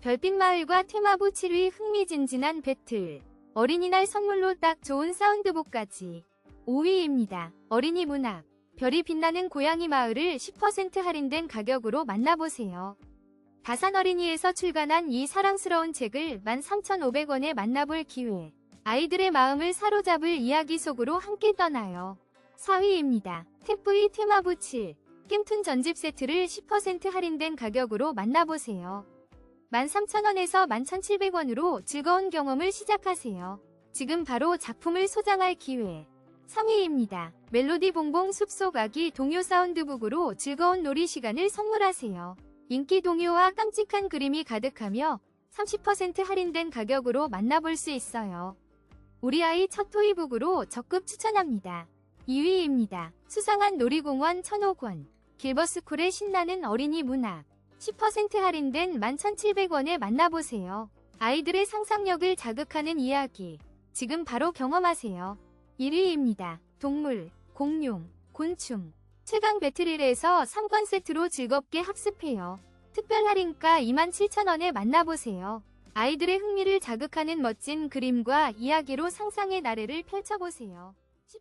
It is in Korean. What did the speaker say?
별빛마을과 테마부 7위 흥미진진한 배틀. 어린이날 선물로 딱 좋은 사운드복까지. 5위입니다. 어린이 문학. 별이 빛나는 고양이 마을을 10% 할인된 가격으로 만나보세요. 다산 어린이에서 출간한 이 사랑스러운 책을 13,500원에 만나볼 기회. 아이들의 마음을 사로잡을 이야기 속으로 함께 떠나요. 4위입니다. 태프이 테마부 7. 겜툰 전집 세트를 10% 할인된 가격으로 만나보세요. 13,000원에서 11,700원으로 즐거운 경험을 시작하세요. 지금 바로 작품을 소장할 기회. 3위입니다. 멜로디 봉봉 숲속 아기 동요 사운드북으로 즐거운 놀이 시간을 선물하세요. 인기 동요와 깜찍한 그림이 가득하며 30% 할인된 가격으로 만나볼 수 있어요. 우리 아이 첫 토이북으로 적극 추천합니다. 2위입니다. 수상한 놀이공원 천옥원. 길버스쿨의 신나는 어린이 문학. 10% 할인된 11,700원에 만나보세요. 아이들의 상상력을 자극하는 이야기. 지금 바로 경험하세요. 1위입니다. 동물, 공룡, 곤충. 최강 배틀일에서 3권 세트로 즐겁게 학습해요. 특별 할인가 27,000원에 만나보세요. 아이들의 흥미를 자극하는 멋진 그림과 이야기로 상상의 나래를 펼쳐보세요. 10%